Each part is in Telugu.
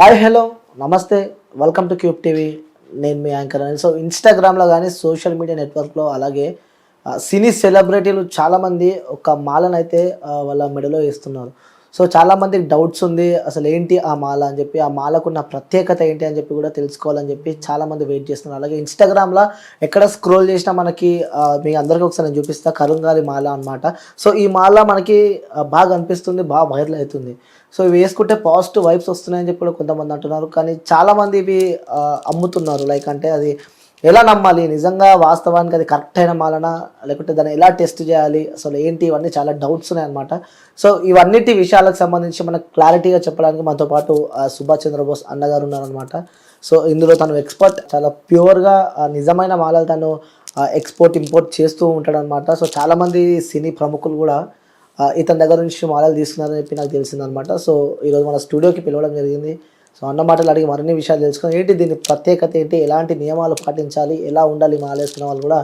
Hi hello namaste welcome to Cube TV. నేను మీ యాంకర్ అని. సో ఇన్స్టాగ్రామ్లో కానీ సోషల్ మీడియా నెట్వర్క్లో అలాగే సినీ సెలబ్రిటీలు చాలామంది ఒక మాలను అయితే వాళ్ళ మెడలో వేస్తున్నారు. సో చాలామందికి డౌట్స్ ఉంది అసలు ఏంటి ఆ మాల అని చెప్పి ఆ మాలకున్న ప్రత్యేకత ఏంటి అని చెప్పి కూడా తెలుసుకోవాలని చెప్పి చాలామంది వెయిట్ చేస్తున్నారు. అలాగే ఇన్స్టాగ్రామ్లో ఎక్కడ స్క్రోల్ చేసినా మనకి మీ అందరికీ ఒకసారి నేను చూపిస్తా కరుంగాలి మాల అనమాట సో ఈ మాల మనకి బాగా అనిపిస్తుంది బాగా వైరల్ అవుతుంది. సో ఇవి వేసుకుంటే పాజిటివ్ వైబ్స్ వస్తున్నాయని చెప్పి కూడా కొంతమంది అంటున్నారు. కానీ చాలామంది ఇవి అమ్ముతున్నారు. లైక్ అంటే అది ఎలా నమ్మాలి? నిజంగా వాస్తవానికి అది కరెక్ట్ అయిన మాలనా? లేకుంటే దాన్ని ఎలా టెస్ట్ చేయాలి? అసలు ఏంటి? ఇవన్నీ చాలా డౌట్స్ ఉన్నాయన్నమాట సో ఇవన్నిటి విషయాలకు సంబంధించి మనకు క్లారిటీగా చెప్పడానికి మనతో పాటు సుభాష్ చంద్రబోస్ అన్నగారు ఉన్నారనమాట సో ఇందులో తను ఎక్స్పర్ట్ చాలా ప్యూర్గా నిజమైన మాలలు తను ఎక్స్పోర్ట్ ఇంపోర్ట్ చేస్తూ ఉంటాడనమాట సో చాలామంది సినీ ప్రముఖులు కూడా ఇతని దగ్గర నుంచి మాలలు తీసుకున్నారని చెప్పి నాకు తెలిసిందనమాట. సో ఈరోజు మన స్టూడియోకి పిలవడం జరిగింది. సో అన్న మాటలు అడిగి మరిన్ని విషయాలు తెలుసుకుని ఏంటి దీని ప్రత్యేకత ఏంటి? ఎలాంటి నియమాలు పాటించాలి? ఎలా ఉండాలి మాల వేసుకున్న వాళ్ళు కూడా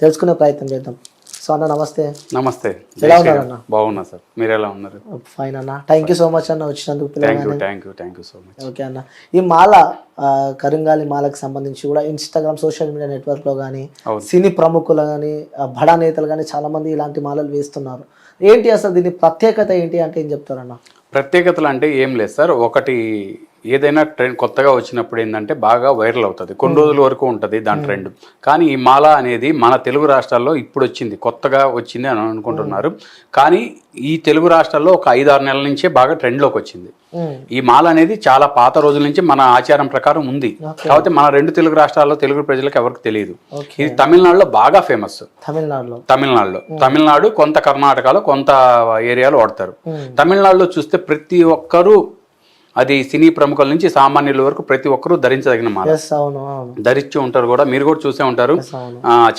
తెలుసుకునే ప్రయత్నం చేద్దాం. సో అన్న నమస్తే. నమస్తే. ఎలా ఉన్నారు అన్న? బాగున్నా సార్. మీరు ఎలా ఉన్నారు? ఫైన్ అన్న. థ్యాంక్ యూ సో మచ్ అన్న వచ్చినందుకు థ్యాంక్ యూ పిల్లలు thank you thank you so much okay అన్న. ఈ మాల కరింగాలి మాలకు సంబంధించి కూడా ఇన్స్టాగ్రామ్ సోషల్ మీడియా నెట్వర్క్లో కానీ. సినీ ప్రముఖులు కానీ బడా నేతలు కానీ చాలామంది ఇలాంటి మాలలు వేస్తున్నారు. ఏంటి అసలు దీని ప్రత్యేకత ఏంటి అంటే ఏం చెప్తారన్న? ప్రత్యేకతలు అంటే ఏం లేదు సార్. ఒకటి ఏదైనా ట్రెండ్ కొత్తగా వచ్చినప్పుడు ఏంటంటే బాగా వైరల్ అవుతుంది. కొన్ని రోజుల వరకు ఉంటుంది దాని ట్రెండ్. కానీ ఈ మాల అనేది మన తెలుగు రాష్ట్రాల్లో ఇప్పుడు వచ్చింది. కొత్తగా వచ్చింది అని అనుకుంటున్నారు. కానీ ఈ తెలుగు రాష్ట్రాల్లో ఒక ఐదు ఆరు నెలల నుంచే బాగా ట్రెండ్లోకి వచ్చింది. ఈ మాల అనేది చాలా పాత రోజుల నుంచి మన ఆచారం ప్రకారం ఉంది. కాకపోతే మన రెండు తెలుగు రాష్ట్రాల్లో తెలుగు ప్రజలకు ఎవరికి తెలియదు. ఇది తమిళనాడులో బాగా ఫేమస్. తమిళనాడులో. తమిళనాడులో. తమిళనాడు కొంత కర్ణాటకలో కొంత ఏరియాలో వాడతారు. తమిళనాడులో చూస్తే ప్రతి ఒక్కరూ అది సినీ ప్రముఖుల నుంచి సామాన్యుల వరకు ప్రతి ఒక్కరూ ధరించదగిన మాల. ధరించి ఉంటారు కూడా. మీరు కూడా చూసే ఉంటారు.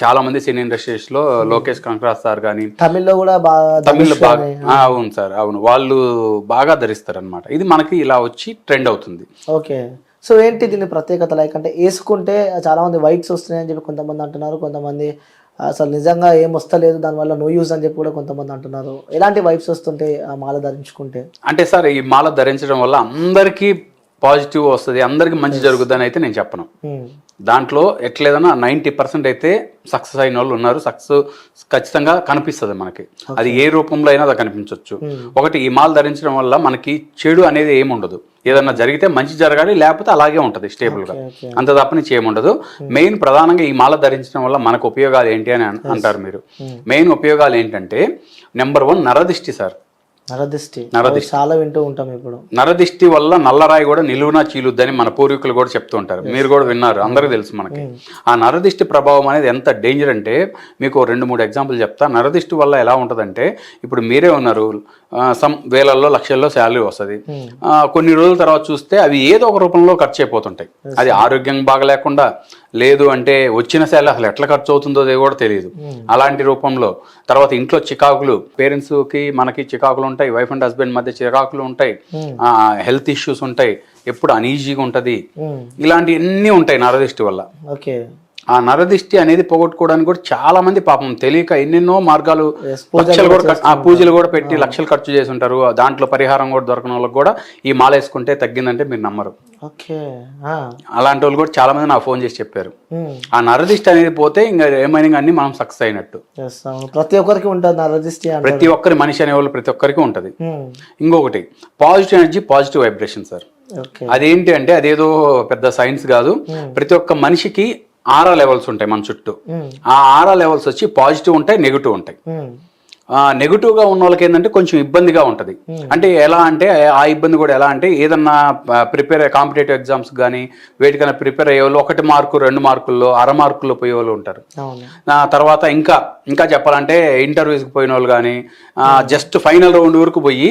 చాలా మంది సినీ ఇండస్ట్రీస్లో లోకేష్ కంకరాజ్ సార్ కానీ తమిళ్ళో కూడా బాగా తమిళ్ బాగా అవును సార్ అవును. వాళ్ళు బాగా ధరిస్తారు అనమాట ఇది మనకి ఇలా వచ్చి ట్రెండ్ అవుతుంది. ఓకే. సో ఏంటి దీని ప్రత్యేకత? లైక్ అంటే వేసుకుంటే చాలా మంది వైట్స్ వస్తున్నాయని చెప్పి కొంతమంది అంటున్నారు కొంతమంది అసలు నిజంగా ఏం వస్తలేదు దానివల్ల నో యూజ్ అని చెప్పి కూడా కొంతమంది అంటున్నారు. ఎలాంటి వైబ్స్ వస్తుంటే ఆ మాల ధరించుకుంటే? అంటే సార్ ఈ మాల ధరించడం వల్ల అందరికీ పాజిటివ్ వస్తుంది అందరికీ మంచి జరుగుతుందని అయితే నేను చెప్పను. ఉమ్, దాంట్లో ఎట్లేదన్నా నైంటీ పర్సెంట్ అయితే సక్సెస్ అయిన వాళ్ళు ఉన్నారు సక్సెస్ ఖచ్చితంగా కనిపిస్తుంది మనకి. అది ఏ రూపంలో అయినా అది కనిపించవచ్చు ఒకటి ఈ మాల్ ధరించడం వల్ల మనకి చెడు అనేది ఏమి ఉండదు ఏదన్నా జరిగితే మంచి జరగాలి లేకపోతే అలాగే ఉంటుంది స్టేబుల్గా అంత తప్ప నుంచి ఏముండదు. మెయిన్ ప్రధానంగా ఈ మాల ధరించడం వల్ల మనకు ఉపయోగాలు ఏంటి అని అన్- అంటారు మీరు. మెయిన్ ఉపయోగాలు ఏంటంటే నెంబర్ వన్ నరదిష్టి సార్. నరదిష్టి. నరదిష్టి. చాలా వింటూ ఉంటాం ఇప్పుడు. నరదిష్టి వల్ల నల్లరాయి కూడా నిలువునా చీలుద్దని మన పూర్వీకులు కూడా చెప్తూ ఉంటారు. మీరు కూడా విన్నారు. అందరికీ తెలుసు మనకి. ఆ నరదిష్టి ప్రభావం అనేది ఎంత డేంజర్ అంటే మీకు రెండు మూడు ఎగ్జాంపుల్ చెప్తా. నరదిష్టి వల్ల ఎలా ఉంటుందంటే ఇప్పుడు మీరే ఉన్నారు. సమ్ వేలల్లో లక్షల్లో శాలరీ వస్తుంది. కొన్ని రోజుల తర్వాత చూస్తే అవి ఏదో ఒక రూపంలో ఖర్చు అయిపోతుంటాయి. అది ఆరోగ్యం బాగలేకుండా లేదు అంటే వచ్చిన శాలరీ అసలు ఎట్లా ఖర్చు అవుతుందో అది కూడా తెలియదు అలాంటి రూపంలో తర్వాత ఇంట్లో చికాకులు పేరెంట్స్కి మనకి చికాకులు ఉంటాయి వైఫ్ అండ్ హస్బెండ్ మధ్య చికాకులు ఉంటాయి హెల్త్ ఇష్యూస్ ఉంటాయి ఎప్పుడు అనీజీగా ఉంటది. ఉమ్, ఇలాంటి అన్నీ ఉంటాయి నరదిష్టి వల్ల. ఓకే. ఆ నరదిష్టి అనేది పోగొట్టుకోవడానికి కూడా చాలా మంది పాపం. తెలియక ఎన్నెన్నో మార్గాలు లక్షలు కూడా ఆ పూజలు కూడా పెట్టి లక్షలు ఖర్చు చేసి ఉంటారు దాంట్లో పరిహారం కూడా దొరకని వాళ్ళకి కూడా ఈ మాల వేసుకుంటే తగ్గిందంటే మీరు నమ్మరు. ఓకే అలాంటి వాళ్ళు కూడా చాలా మంది నాకు ఫోన్ చేసి చెప్పారు. ఆ నరదిష్టి అనేది పోతే ఇంకా ఏమైనా అన్ని మనం సక్సెస్ అయినట్టు. ప్రతి ఒక్కరికి ఉంటుంది నరదిష్టి ప్రతి ఒక్కరి మనిషి అనేవాళ్ళు ప్రతి ఒక్కరికి ఉంటుంది. ఇంకొకటి positive energy positive vibration sir అదేంటి అంటే అదేదో పెద్ద సైన్స్ కాదు. ప్రతి ఒక్క మనిషికి ఆరా లెవెల్స్ ఉంటాయి మన చుట్టూ. ఆ ఆరా లెవెల్స్ వచ్చి పాజిటివ్ ఉంటాయి నెగిటివ్ ఉంటాయి. ఉమ్, ఆ నెగిటివ్గా ఉన్న వాళ్ళకి ఏంటంటే కొంచెం ఇబ్బందిగా ఉంటది. అంటే ఎలా అంటే ఆ ఇబ్బంది కూడా ఎలా అంటే ఏదన్నా ప్రిపేర్ కాంపిటేటివ్ ఎగ్జామ్స్ కానీ వేటికైనా ప్రిపేర్ అయ్యే వాళ్ళు ఒకటి మార్కు రెండు మార్కుల్లో అర మార్కుల్లో పోయే వాళ్ళు ఉంటారు. తర్వాత ఇంకా ఇంకా చెప్పాలంటే ఇంటర్వ్యూస్కి పోయిన వాళ్ళు కానీ జస్ట్ ఫైనల్ రౌండ్ వరకు పోయి.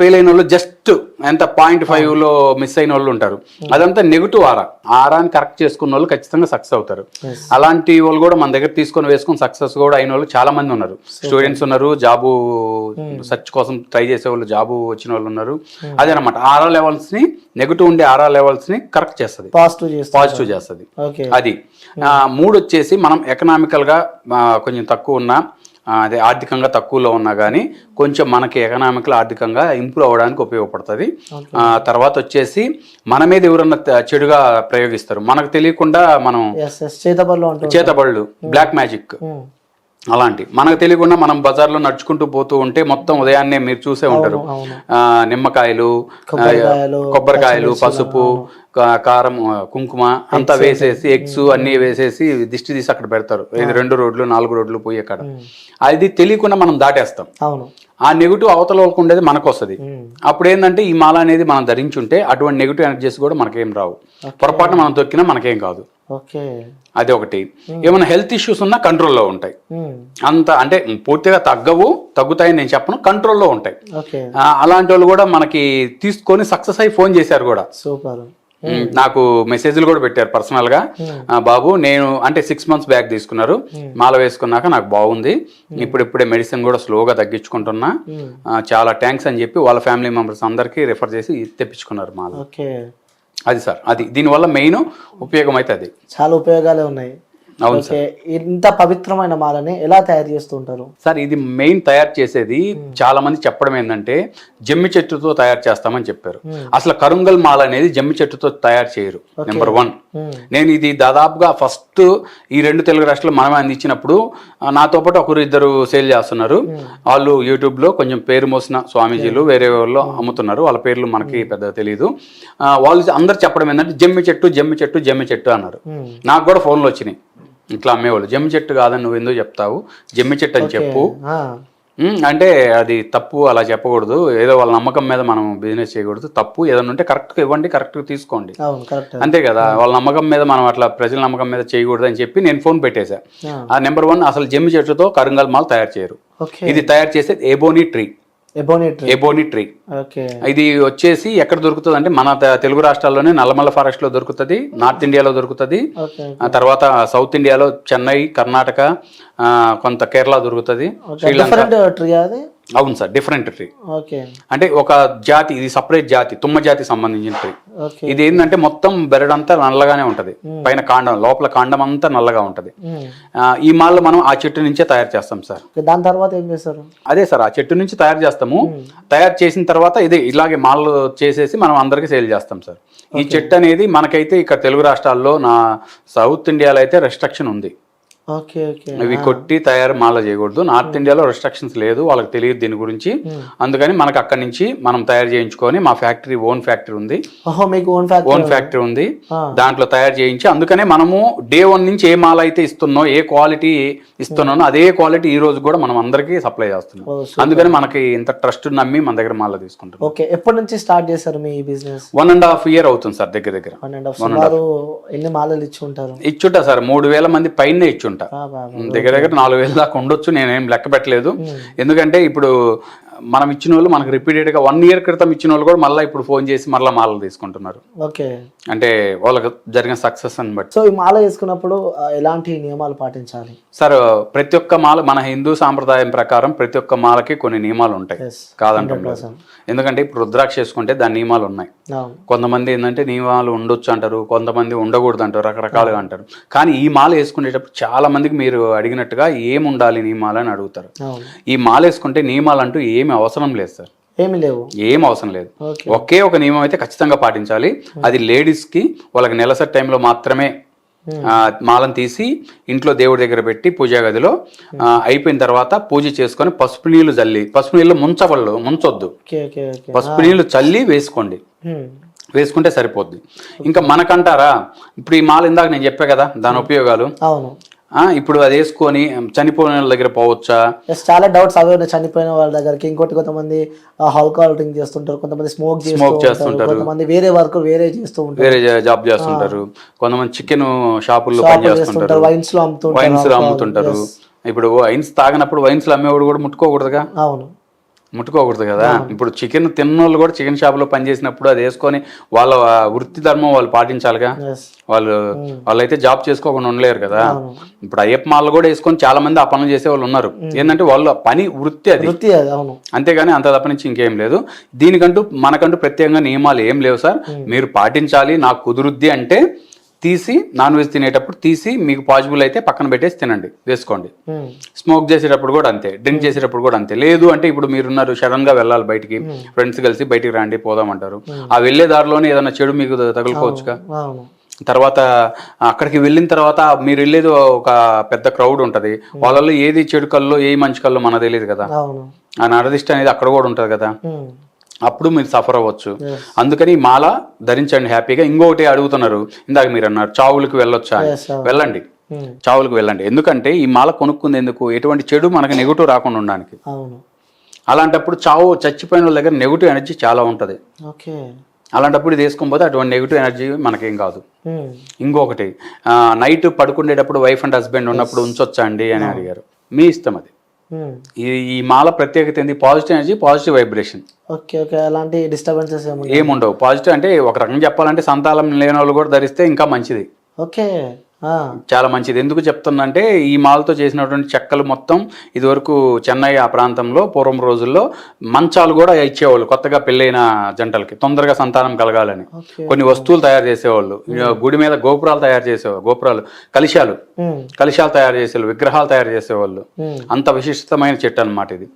ఫెయిల్ అయిన వాళ్ళు జస్ట్ ఎంత పాయింట్ ఫైవ్లో మిస్ అయిన వాళ్ళు ఉంటారు. అదంతా నెగిటివ్ ఆరా. ఆరాని కరెక్ట్ చేసుకున్న వాళ్ళు ఖచ్చితంగా సక్సెస్ అవుతారు. అలాంటి వాళ్ళు కూడా మన దగ్గర తీసుకొని వేసుకొని సక్సెస్ కూడా అయిన వాళ్ళు చాలా మంది ఉన్నారు. స్టూడెంట్స్ ఉన్నారు జాబు సెర్చ్ కోసం ట్రై చేసే వాళ్ళు జాబు వచ్చిన వాళ్ళు ఉన్నారు. అదేనమాట ఆరా లెవెల్స్ని నెగిటివ్ ఉండే ఆరా లెవెల్స్ని కరెక్ట్ చేస్తుంది. పాజిటివ్ చేస్తుంది. అది. మూడు వచ్చేసి మనం ఎకనామికల్గా కొంచెం తక్కువ ఉన్న అదే ఆర్థికంగా తక్కువలో ఉన్నా కానీ కొంచెం మనకి ఎకనామికల్ ఆర్థికంగా ఇంప్రూవ్ అవ్వడానికి ఉపయోగపడుతుంది. ఆ, తర్వాత వచ్చేసి మన మీద ఎవరన్నా చెడుగా ప్రయోగిస్తారు. మనకు తెలియకుండా మనం చేతబళ్ళు బ్లాక్ మ్యాజిక్. అలాంటి మనకు తెలియకుండా మనం బజార్లో నడుచుకుంటూ పోతూ ఉంటే మొత్తం ఉదయాన్నే మీరు చూసే ఉంటారు. నిమ్మకాయలు కొబ్బరికాయలు, పసుపు కారం కుంకుమ అంతా వేసేసి ఎగ్స్ అన్ని వేసేసి దిష్టి తీసి అక్కడ పెడతారు. ఇది రెండు రోడ్లు నాలుగు రోడ్లు పోయి అక్కడ. అది తెలియకుండా మనం దాటేస్తాం. అవును. ఆ నెగిటివ్ అవతల వాళ్ళకు ఉండేది మనకు వస్తుంది. అప్పుడు ఏంటంటే ఈ మాల అనేది మనం ధరించుంటే అటువంటి నెగిటివ్ ఎనర్జీస్ కూడా మనకేం రావు. పొరపాటున మనం తొక్కినా మనకేం కాదు. అది ఒకటి. ఏమైనా హెల్త్ ఇష్యూస్ ఉన్నా కంట్రోల్లో ఉంటాయి. అంత అంటే పూర్తిగా తగ్గవు తగ్గుతాయని నేను చెప్పను కంట్రోల్లో ఉంటాయి. అలాంటి వాళ్ళు కూడా మనకి తీసుకొని సక్సెస్ అయి ఫోన్ చేశారు కూడా. సూపర్. నాకు మెసేజ్లు కూడా పెట్టారు పర్సనల్గా. ఆ, బాబు నేను అంటే సిక్స్ మంత్స్ బ్యాక్ తీసుకున్నారు. మాల వేసుకున్నాక నాకు బాగుంది. ఇప్పుడు ఇప్పుడే మెడిసిన్ కూడా స్లోగా తగ్గించుకుంటున్నా. చాలా థ్యాంక్స్ అని చెప్పి వాళ్ళ ఫ్యామిలీ మెంబర్స్ అందరికీ రెఫర్ చేసి తెప్పించుకున్నారు మాల. అది సార్ అది దీనివల్ల మెయిన్ ఉపయోగం అయితే అది. చాలా ఉపయోగాలే ఉన్నాయి. ఓకే ఇంత పవిత్రమైన మాలని ఎలా తయారు చేస్తూ ఉంటారు? సార్ ఇది మెయిన్ తయారు చేసేది చాలా మంది చెప్పడం ఏంటంటే జమ్మి చెట్టుతో తయారు చేస్తామని చెప్పారు. అసలు కరుంగల్ మాల అనేది జమ్మి చెట్టుతో తయారు చేయరు నెంబర్ వన్. నేను ఇది దాదాపుగా ఫస్ట్ ఈ రెండు తెలుగు రాష్ట్రాలు మనమే అందించినప్పుడు నాతో పాటు ఒకరు ఇద్దరు సేల్ చేస్తున్నారు. వాళ్ళు యూట్యూబ్లో కొంచెం పేరు మోసిన స్వామీజీలు వేరే వాళ్ళు అమ్ముతున్నారు. వాళ్ళ పేర్లు మనకి పెద్దగా తెలియదు వాళ్ళు అందరు చెప్పడం ఏంటంటే జమ్మి చెట్టు జమ్మి చెట్టు జమ్మి చెట్టు అన్నారు. నాకు కూడా ఫోన్లు వచ్చినాయి. ఇట్లా అమ్మేవాళ్ళు. జమ్మి చెట్టు కాదని నువ్వు ఎందుకు చెప్తావు? జమ్మి చెట్టు అని చెప్పు. అంటే అది తప్పు అలా చెప్పకూడదు. ఏదో వాళ్ళ నమ్మకం మీద మనం బిజినెస్ చేయకూడదు. తప్పు ఏదైనా ఉంటే కరెక్ట్గా ఇవ్వండి కరెక్ట్గా తీసుకోండి. అంతే కదా? వాళ్ళ నమ్మకం మీద మనం అట్లా ప్రజల నమ్మకం మీద చేయకూడదు అని చెప్పి నేను ఫోన్ పెట్టేశా. ఆ. నెంబర్ వన్ అసలు జమ్మి చెట్టుతో కరుంగల్ మాల్ తయారు చేయరు. ఇది తయారు చేసేది ఎబోనీ ట్రీ. ఎబోనీ ట్రీ ఇది వచ్చేసి ఎక్కడ దొరుకుతుంది అంటే మన తెలుగు రాష్ట్రాల్లోనే నల్లమల్ల ఫారెస్ట్లో దొరుకుతుంది నార్త్ ఇండియాలో దొరుకుతుంది తర్వాత సౌత్ ఇండియాలో చెన్నై కర్ణాటక కొంత కేరళ దొరుకుతుంది అవును సార్ డిఫరెంట్ ట్రీ ఓకే. అంటే ఒక జాతి ఇది సపరేట్ జాతి తుమ్మ జాతి సంబంధించిన ట్రీ ఇది ఏంటంటే మొత్తం బెరడంతా నల్లగానే ఉంటది. పైన కాండం లోపల కాండం అంతా నల్లగా ఉంటది. ఈ మాల్లో మనం ఆ చెట్టు నుంచే తయారు చేస్తాం సార్. దాని తర్వాత ఏం చేస్తారు? అదే సార్ ఆ చెట్టు నుంచి తయారు చేస్తాము. తయారు చేసిన తర్వాత ఇది ఇలాగే మాల్ చేసేసి మనం అందరికి సేల్ చేస్తాం సార్. ఈ చెట్టు అనేది మనకైతే ఇక్కడ తెలుగు రాష్ట్రాల్లో నా సౌత్ ఇండియాలో అయితే రెస్ట్రిక్షన్ ఉంది. ఇవి కొట్టి తయారు మాల చేయకూడదు. నార్త్ ఇండియాలో రెస్ట్రిక్షన్స్ లేదు. వాళ్ళకి తెలియదు దీని గురించి. అందుకని మనకు అక్కడి నుంచి మనం తయారు చేయించుకొని మా ఫ్యాక్టరీ ఓన్ ఫ్యాక్టరీ ఉంది. ఓన్ ఫ్యాక్టరీ ఓన్ ఫ్యాక్టరీ ఉంది. దాంట్లో తయారు చేయించి అందుకనే మనము డే వన్ నుంచి ఏ మాల అయితే ఇస్తున్నాం ఏ క్వాలిటీ ఇస్తున్నానో అదే క్వాలిటీ ఈ రోజు కూడా మనం అందరికీ సప్లై చేస్తున్నాం. అందుకని మనకి ఇంత ట్రస్ట్ నమ్మి మన దగ్గర మాల తీసుకుంటాం ఓకే ఎప్పటి నుంచి స్టార్ట్ చేశారు మీ business one and half year అవుతుంది సార్ దగ్గర దగ్గర. వన్ అండ్ హాఫ్ సుమారు ఎన్ని మాలలు ఇచ్చి ఉంటారు? ఇచ్చుంటా సార్ మూడు వేల మంది పైనే ఇచ్చుంటా దగ్గర దగ్గర నాలుగు వేల దాకా ఉండొచ్చు నేనేం లెక్క పెట్టలేదు. ఎందుకంటే ఇప్పుడు మనం ఇచ్చిన వాళ్ళు మనకు రిపీటెడ్గా వన్ ఇయర్ క్రితం ఇచ్చిన వాళ్ళు కూడా మళ్ళీ ఇప్పుడు ఫోన్ చేసి మళ్ళీ మాలలు తీసుకుంటున్నారు. ఓకే. అంటే వాళ్ళకి జరిగిన సక్సెస్ అని బట్టి. సో ఈ మాల వేసుకున్నప్పుడు ఎలాంటి నియమాలు పాటించాలి? సార్ ప్రతి ఒక్క మాల మన హిందూ సాంప్రదాయం ప్రకారం ప్రతి ఒక్క మాలకి కొన్ని నియమాలు ఉంటాయి. కాదంటాం ఎందుకంటే ఇప్పుడు రుద్రాక్ష చేసుకుంటే దాని నియమాలు ఉన్నాయి. కొంతమంది ఏంటంటే నియమాలు ఉండొచ్చు అంటారు కొంతమంది ఉండకూడదు అంటారు రకరకాలుగా అంటారు. కానీ ఈ మాల వేసుకునేటప్పుడు చాలా మందికి మీరు అడిగినట్టుగా ఏం ఉండాలి నియమాలు అని అడుగుతారు. ఈ మాల వేసుకుంటే నియమాలు అంటూ ఏమి అవసరం లేదు సార్. ఏమి లేవు? ఏం అవసరం లేదు. ఒకే ఒక నియమం అయితే ఖచ్చితంగా పాటించాలి. అది లేడీస్కి వాళ్ళకి నెలసరి టైంలో మాత్రమే ఆ, మాలను తీసి ఇంట్లో దేవుడి దగ్గర పెట్టి పూజా గదిలో అయిపోయిన తర్వాత పూజ చేసుకొని పసుపు నీళ్ళు చల్లి పసుపు నీళ్ళు ముంచవళ్ళు ముంచొద్దు. పసుపు నీళ్ళు చల్లి వేసుకోండి. హ్మ్. వేసుకుంటే సరిపోద్ది. ఇంకా మనకంటారా? ఇప్పుడు ఈ మాల ఇందాక నేను చెప్పా కదా దాని ఉపయోగాలు. అవును. ఆ, ఇప్పుడు అది వేసుకొని చనిపోయిన వాళ్ళ దగ్గర పోవచ్చా? చాలా డౌట్స్ అవే ఉన్నాయి చనిపోయిన వాళ్ళ దగ్గరికి. ఇంకోటి కొంతమంది ఆల్కహాల్ డ్రింక్ చేస్తుంటారు కొంతమంది స్మోక్ ఉంటారు చేస్తుంటారు. కొంతమంది వేరే వర్క్ వేరే చేస్తూ ఉంటారు. వేరే జాబ్ చేస్తుంటారు. కొంతమంది చికెన్ షాపుల్లో షాపులు పని చేస్తుంటారు చేస్తుంటారు వైన్స్లో అమ్ముతుంటారు వైన్స్ alcohol. అమ్ముతుంటారు. ఇప్పుడు వైన్స్ తాగినప్పుడు వైన్స్ అమ్మేవాడు కూడా ముట్టుకోకూడదుగా? అవును. ముట్టుకోకూడదు కదా. ఇప్పుడు చికెన్ తిన్నోళ్ళు కూడా చికెన్ షాప్లో పనిచేసినప్పుడు అది వేసుకొని వాళ్ళ వృత్తి ధర్మం వాళ్ళు పాటించాలిగా. వాళ్ళు వాళ్ళైతే జాబ్ చేసుకోకుండా ఉండలేరు కదా. ఇప్పుడు అయ్యప్ప మాలలు కూడా వేసుకొని చాలా మంది ఆ పనులు చేసే వాళ్ళు ఉన్నారు ఏంటంటే వాళ్ళ పని వృత్తి అది. వృత్తి అంతేగాని అంత తప్ప నుంచి ఇంకేం లేదు. దీనికంటూ మనకంటూ ప్రత్యేకంగా నియమాలు ఏం లేవు సార్. మీరు పాటించాలి నాకు కుదురుద్ది అంటే తీసి నాన్ వెజ్ తినేటప్పుడు తీసి మీకు పాసిబుల్ అయితే పక్కన పెట్టేసి తినండి. వేసుకోండి. స్మోక్ చేసేటప్పుడు కూడా అంతే. డ్రింక్ చేసేటప్పుడు కూడా అంతే. లేదు అంటే ఇప్పుడు మీరున్నారు సడన్గా వెళ్ళాలి బయటికి. ఫ్రెండ్స్ కలిసి బయటికి రండి పోదాం అంటారు. ఆ వెళ్ళే దారిలోనే ఏదైనా చెడు మీకు తగులుకోవచ్చుగా? తర్వాత అక్కడికి వెళ్ళిన తర్వాత మీరు వెళ్ళేది ఒక పెద్ద క్రౌడ్ ఉంటది. వాళ్ళలో ఏది చెడు కల్లో ఏ మంచి కల్లో మనకు తెలియదు కదా. ఆ నరదిష్ట అనేది అక్కడ కూడా ఉంటది కదా. అప్పుడు మీరు సఫర్ అవ్వచ్చు. అందుకని ఈ మాల ధరించండి హ్యాపీగా. ఇంకొకటి అడుగుతున్నారు. ఇందాక మీరు అన్నారు చావులకు వెళ్ళొచ్చా. వెళ్ళండి. ఉమ్, చావులకు వెళ్ళండి. ఎందుకంటే ఈ మాల కొనుక్కుంది ఎందుకు? ఎటువంటి చెడు మనకి నెగిటివ్ రాకుండా ఉండడానికి. అలాంటప్పుడు చావు చచ్చిపోయిన వాళ్ళ దగ్గర నెగిటివ్ ఎనర్జీ చాలా ఉంటుంది. అలాంటప్పుడు ఇది వేసుకోకపోతే అటువంటి నెగిటివ్ ఎనర్జీ మనకేం కాదు. ఉమ్, ఇంకొకటి నైట్ పడుకునేటప్పుడు వైఫ్ అండ్ హస్బెండ్ ఉన్నప్పుడు ఉంచొచ్చా అండి అని అడిగారు. మీ ఇష్టం అది. ఈ ఈ మాల ప్రత్యేకత ఏంది? Positive energy positive vibration okay okay అలాంటి డిస్టర్బెన్సెస్ ఏముండవు? పాజిటివ్ అంటే ఒక రకంగా చెప్పాలంటే సంతానం లేని వాళ్ళు కూడా ధరిస్తే ఇంకా మంచిది. ఓకే చాలా మంచిది. ఎందుకు చెప్తుందంటే ఈ మాలతో చేసినటువంటి చెక్కలు మొత్తం ఇదివరకు చెన్నై ఆ ప్రాంతంలో పూర్వం రోజుల్లో మంచాలు కూడా ఇచ్చేవాళ్ళు కొత్తగా పెళ్ళైన జంటలకి తొందరగా సంతానం కలగాలని. కొన్ని వస్తువులు తయారు చేసేవాళ్ళు. గుడి మీద గోపురాలు తయారు చేసేవాళ్ళు గోపురాలు కలిశాలు కలిశాలు తయారు చేసేవాళ్ళు విగ్రహాలు తయారు చేసేవాళ్ళు. అంత విశిష్టమైన చెట్టు అన్నమాట ఇది.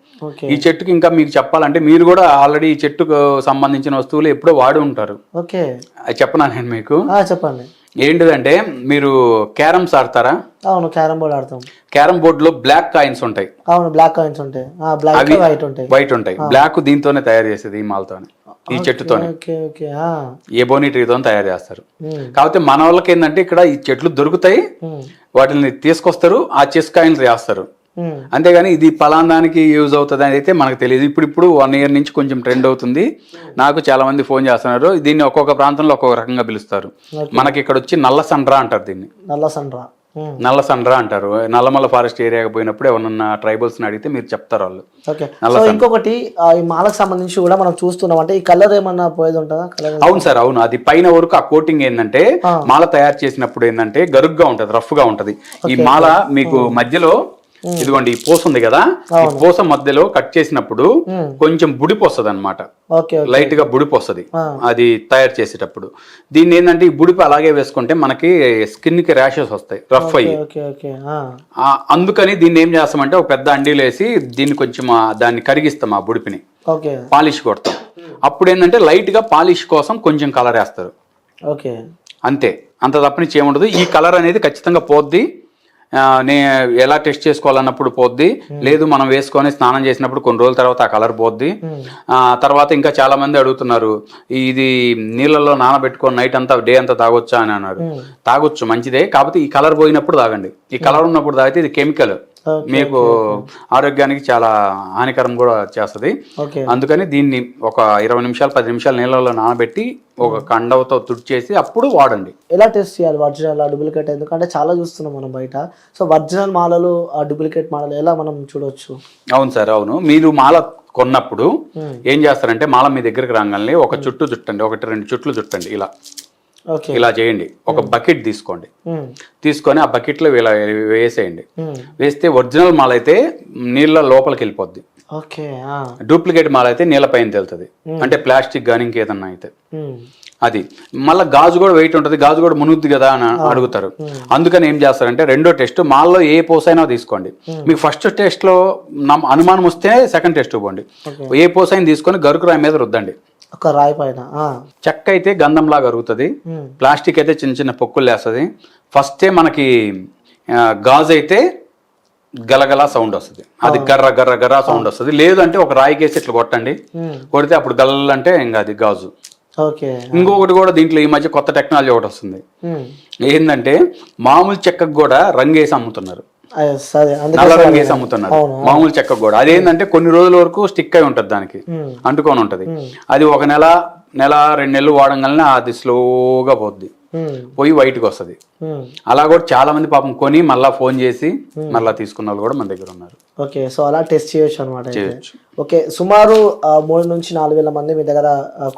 ఈ చెట్టుకి ఇంకా మీకు చెప్పాలంటే మీరు కూడా ఆల్రెడీ ఈ చెట్టుకు సంబంధించిన వస్తువులు ఎప్పుడో వాడి ఉంటారు. చెప్పనా నేను మీకు? చెప్పండి. ఏంటిదంటే మీరు క్యారమ్స్ ఆడతారా? అవును క్యారమ్ బోర్డ్ ఆడతాం. క్యారమ్ బోర్డులో బ్లాక్ కాయిన్స్ ఉంటాయి. అవును బ్లాక్ కాయిన్స్ ఉంటాయి. బ్లాక్ వైట్ ఉంటాయి. వైట్ ఉంటాయి. బ్లాక్ దీంతోనే తయారు చేసేది ఈ మాలతోనే ఈ చెట్టుతోనే. ఆ, ఏ బోనీ ట్రీతో తయారు చేస్తారు. కాకపోతే మన వాళ్ళకి ఏంటంటే ఇక్కడ ఈ చెట్లు దొరుకుతాయి. వాటిని తీసుకొస్తారు ఆ చెస్ కాయిన్స్ చేస్తారు ఉమ్, అంతేగాని ఇది పలానానికి యూజ్ అవుతుంది అని అయితే మనకు తెలియదు. ఇప్పుడు ఇప్పుడు వన్ ఇయర్ నుంచి కొంచెం ట్రెండ్ అవుతుంది. నాకు చాలా మంది ఫోన్ చేస్తున్నారు. దీన్ని ఒక్కొక్క ప్రాంతంలో ఒక్కొక్క రకంగా పిలుస్తారు. మనకి ఇక్కడ వచ్చి నల్ల సండ్రా అంటారు దీన్ని. నల్ల సండ్రా. ఉమ్, నల్ల సండ్రా అంటారు. నల్లమల్ల ఫారెస్ట్ ఏరియాకి పోయినప్పుడు ఎవరన్నా ట్రైబల్స్ అడిగితే మీరు చెప్తారు వాళ్ళు. సో ఇంకొకటి ఈ మాలకు సంబంధించి కూడా మనం చూస్తున్నాం. అంటే ఈ కలర్ ఏమన్నా పోయేది ఉంటుందా? కలర్ అవును సార్ అవును. అది పైన వరకు ఆ కోటింగ్ ఏంటంటే మాల తయారు చేసినప్పుడు ఏంటంటే గరుగ్గా ఉంటది రఫ్గా ఉంటది. ఈ మాల మీకు మధ్యలో ఇదిగోండి ఈ పూస ఉంది కదా? ఈ పూస మధ్యలో కట్ చేసినప్పుడు కొంచెం బుడిపి వస్తుంది అనమాట లైట్గా బుడిపి వస్తుంది ఆ. అది తయారు చేసేటప్పుడు. దీన్ని ఏంటంటే ఈ బుడిపి అలాగే వేసుకుంటే మనకి స్కిన్కి ర్యాషెస్ వస్తాయి రఫ్ అయ్యి. అందుకని దీన్ని ఏం చేస్తామంటే ఒక పెద్ద అండీలు వేసి దీన్ని కొంచెం దాన్ని కరిగిస్తాం ఆ బుడిపిని. పాలిష్ కొడతాం. అప్పుడు ఏంటంటే లైట్గా పాలిష్ కోసం కొంచెం కలర్ వేస్తారు. ఓకే. అంతే. అంత తప్పనిచ్చి ఏముండదు. ఈ కలర్ అనేది ఖచ్చితంగా పోద్ది. నే ఎలా టెస్ట్ చేసుకోవాలన్నప్పుడు పోద్ది. లేదు మనం వేసుకొని స్నానం చేసినప్పుడు కొన్ని రోజుల తర్వాత ఆ కలర్ పోద్ది. ఆ, తర్వాత ఇంకా చాలా మంది అడుగుతున్నారు ఇది నీళ్ళలో నానబెట్టుకొని నైట్ అంతా డే అంతా తాగొచ్చా? అని అన్నారు. తాగొచ్చు మంచిదే. కాకపోతే ఈ కలర్ పోయినప్పుడు తాగండి. ఈ కలర్ ఉన్నప్పుడు తాగితే ఇది కెమికల్. మీకు ఆరోగ్యానికి చాలా హానికరం కూడా చేస్తుంది. అందుకని దీన్ని ఒక ఇరవై నిమిషాలు పది నిమిషాలు నీళ్ళలో నానబెట్టి ఒక కండవతో తుడిచేసి అప్పుడు వాడండి. ఎలా టెస్ట్ చేయాలి ఒరిజినల్ డూప్లికేట్? ఎందుకంటే చాలా చూస్తున్నాం మనం బయట. సో ఒరిజినల్ మాలలు ఆ డూప్లికేట్ మాలలు ఎలా మనం చూడొచ్చు? అవును సార్ అవును. మీరు మాల కొన్నప్పుడు ఏం చేస్తారంటే మాల మీ దగ్గరికి రాగానే ఒక చుట్టు చుట్టండి. ఒకటి రెండు చుట్లు చుట్టండి ఇలా. ఇలా చేయండి. ఒక బకెట్ తీసుకోండి. తీసుకొని ఆ బకెట్లో ఇలా వేసేయండి. వేస్తే ఒరిజినల్ మాల అయితే నీళ్ళ లోపలికి వెళ్ళిపోద్ది. డూప్లికేట్ మాల అయితే నీళ్ళ పైన తెలుతుంది. అంటే ప్లాస్టిక్ కానీ ఇంకేదన్నా అయితే. అది. మళ్ళీ గాజు కూడా వెయిట్ ఉంటుంది. గాజు కూడా మునుగుద్ది కదా అని అడుగుతారు. అందుకని ఏం చేస్తారంటే రెండో టెస్ట్ మాల్లో ఏ పోసైనా తీసుకోండి. మీకు ఫస్ట్ టెస్ట్లో నమ్- అనుమానం వస్తే సెకండ్ టెస్ట్ పోండి. ఏ పోసైనా తీసుకొని గరుకు రాయి మీద రుద్దండి. ఒక రాయి పైన చెక్క అయితే గంధంలాగా అరుగుతుంది. ప్లాస్టిక్ అయితే చిన్న చిన్న పొక్కులు వేస్తుంది ఫస్టే మనకి గాజు అయితే గలగల సౌండ్ వస్తుంది. అది గర్ర గర్ర గర్ర సౌండ్ వస్తుంది. లేదంటే ఒక రాయికేసి ఇట్లా కొట్టండి. కొడితే అప్పుడు గల్లంటే ఇంకా అది గాజు. ఓకే. ఇంకొకటి కూడా దీంట్లో ఈ మధ్య కొత్త టెక్నాలజీ ఒకటి వస్తుంది. ఏంటంటే మామూలు చెక్కకు కూడా రంగేసి అమ్ముతున్నారు. అమ్ముతున్నారు. మామూలు చెక్కకు కూడా. అదేంటంటే కొన్ని రోజుల వరకు స్టిక్ అయి ఉంటది దానికి. అంటుకొని ఉంటది. అది ఒక నెల నెల రెండు నెలలు వాడంగానే అది స్లోగా పోద్ది. పోయి వైట్కి వస్తుంది. అలా కూడా చాలా మంది పాపం కొని మళ్ళా ఫోన్ చేసి మళ్ళా తీసుకున్న వాళ్ళు కూడా మన దగ్గర ఉన్నారు. ఓకే సో అలా టెస్ట్ చేయొచ్చు అనమాట చేయొచ్చు. ఓకే సుమారు మూడు నుంచి నాలుగు వేల మంది మీ దగ్గర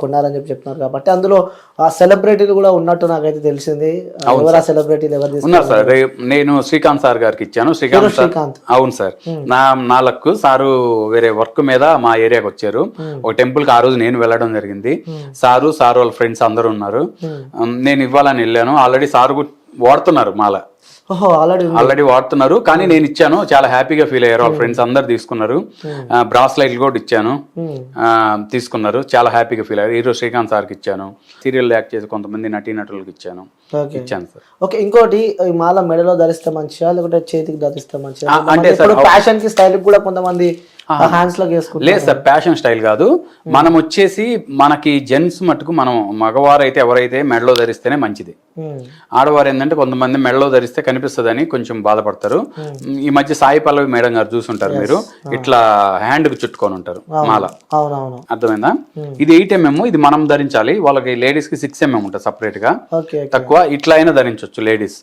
కొన్నారని చెప్పి చెప్తున్నారు కాబట్టి అందులో ఆ సెలబ్రిటీలు కూడా ఉన్నట్టు నాకైతే తెలిసింది. ఎవరు ఆ సెలబ్రిటీలు ఎవరు తీసుకున్నారు? ఉన్నారు సార్ నేను శ్రీకాంత్ సార్ గారికి ఇచ్చాను. శ్రీకాంత్ శ్రీకాంత్? అవును సార్. నా నా లక్ సారు వేరే వర్క్ మీద మా ఏరియాకి వచ్చారు. ఒక టెంపుల్కి ఆ రోజు నేను వెళ్ళడం జరిగింది. సారు సారు వాళ్ళ ఫ్రెండ్స్ అందరూ ఉన్నారు. నేను ఇవ్వాలని వెళ్ళాను. ఆల్రెడీ సారు వాడుతున్నారు మాల. ఆల్రెడీ ఆల్రెడీ వాడుతున్నారు. కానీ నేను ఇచ్చాను. చాలా హ్యాపీగా ఫీల్ అయ్యారు. వాళ్ళ ఫ్రెండ్స్ అందరు తీసుకున్నారు. బ్రాస్లైట్లు కూడా ఇచ్చాను. తీసుకున్నారు. చాలా హ్యాపీగా ఫీల్ అయ్యారు. హీరో శ్రీకాంత్ సార్కి ఇచ్చాను. సీరియల్ యాక్ట్ చేసి కొంతమంది నటీనటులకు ఇచ్చాను. ఇచ్చాను సార్. ఓకే ఇంకోటి మాల మెడలో ధరిస్తే మంచిగా లేకుంటే చేతికి ధరిస్తే మంచిగా అంటే ఫ్యాషన్కి స్టైల్ కూడా కొంతమంది హ్యాండ్స్ లేదు సార్ ప్యాషన్ స్టైల్ కాదు. మనం వచ్చేసి మనకి జెంట్స్ మటుకు మనం మగవారు అయితే ఎవరైతే మెడలో ధరిస్తేనే మంచిది. ఆడవారు ఏంటంటే కొంతమంది మెడలో ధరిస్తే కనిపిస్తుందని కొంచెం బాధపడతారు. ఈ మధ్య సాయి పల్లవి మేడం గారు చూసుంటారు మీరు. ఇట్లా హ్యాండ్కు చుట్టుకొని ఉంటారు మాల. అర్థమైందా? ఇది ఎయిట్ ఎంఎం ఇది మనం ధరించాలి. వాళ్ళకి లేడీస్కి సిక్స్ ఎంఎం ఉంటుంది సపరేట్గా. తక్కువ ఇట్లా అయినా ధరించవచ్చు లేడీస్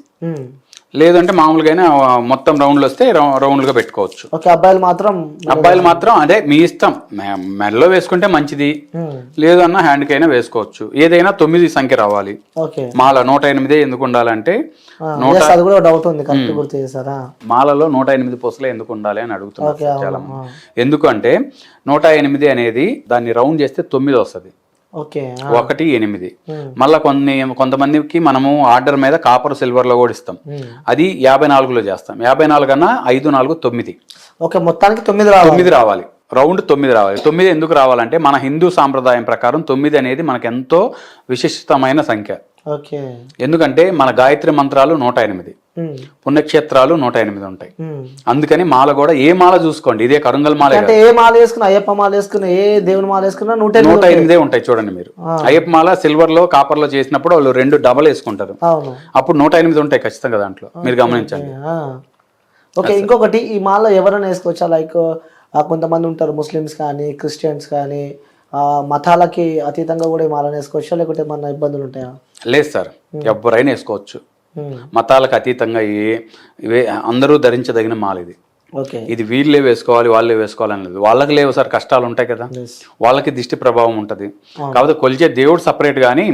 లేదంటే మామూలుగా మొత్తం రౌండ్లు వస్తే రౌండ్గా పెట్టుకోవచ్చు. ఓకే అబ్బాయిలు మాత్రం అబ్బాయిలు మాత్రం అదే మీ ఇష్టం. మెడలో వేసుకుంటే మంచిది. ఉమ్, లేదు అన్న హ్యాండ్ కైనా వేసుకోవచ్చు. ఏదైనా తొమ్మిది సంఖ్య రావాలి. మాల నూట ఎనిమిదే ఎందుకు ఉండాలంటే డౌట్ ఉంది. గుర్తు చేశారా? మాలలో నూట ఎనిమిది పూసలే ఎందుకు ఉండాలి అని అడుగుతున్నారు చాలా. ఎందుకంటే నూట ఎనిమిది అనేది దాన్ని రౌండ్ చేస్తే తొమ్మిది వస్తుంది. ఒకటి ఎనిమిది. మళ్ళా కొన్ని కొంతమందికి మనము ఆర్డర్ మీద కాపర్ సిల్వర్లో కూడా ఇస్తాం. అది యాభై నాలుగులో చేస్తాం. యాభై నాలుగు అన్నా ఐదు నాలుగు తొమ్మిది. ఓకే మొత్తానికి తొమ్మిది రావాలి. తొమ్మిది రావాలి. రౌండ్ తొమ్మిది రావాలి. తొమ్మిది ఎందుకు రావాలంటే మన హిందూ సాంప్రదాయం ప్రకారం తొమ్మిది అనేది మనకు ఎంతో విశిష్టమైన సంఖ్య. ఎందుకంటే మన గాయత్రి మంత్రాలు నూట ఎనిమిది. పుణ్యక్షేత్రాలు నూట ఎనిమిది ఉంటాయి. అందుకని మాల కూడా ఏ మాల చూసుకోండి ఇదే కరుంగల్ మాలే అంటే ఏ మాల వేసుకున్నా అయ్యప్ప మాల వేసుకున్నా ఏ దేవుని మాల వేసుకున్నా నూట ఎనిమిది నూట ఎనిమిదే ఉంటాయి చూడండి మీరు. అయ్యప్ప మాల సిల్వర్లో కాపర్లో చేసినప్పుడు వాళ్ళు రెండు డబల్ వేసుకుంటారు. అప్పుడు నూట ఎనిమిది ఉంటాయి ఖచ్చితంగా దాంట్లో. మీరు గమనించండి. ఓకే ఇంకొకటి ఈ మాల ఎవరైనా వేసుకోవచ్చా? లైక్ కొంతమంది ఉంటారు ముస్లిమ్స్ కానీ క్రిస్టియన్స్ కానీ ఆ, మతాలకి అతీతంగా కూడా ఈ మాలను వేసుకోవచ్చా? లేకుంటే మన ఇబ్బందులు ఉంటాయా? లేదు సార్ ఎవరైనా వేసుకోవచ్చు. ఉమ్, మతాలకు అతీతంగా ఏ ఇవే అందరూ ధరించదగిన మాల ఇది. ఓకే. ఇది వీళ్ళే వేసుకోవాలి వాళ్ళే వేసుకోవాలని లేదు వాళ్ళకి లేవు సార్ కష్టాలు ఉంటాయి కదా. వాళ్ళకి దిష్టి ప్రభావం ఉంటది. కాకపోతే కొలిచే దేవుడు సపరేట్ కానీ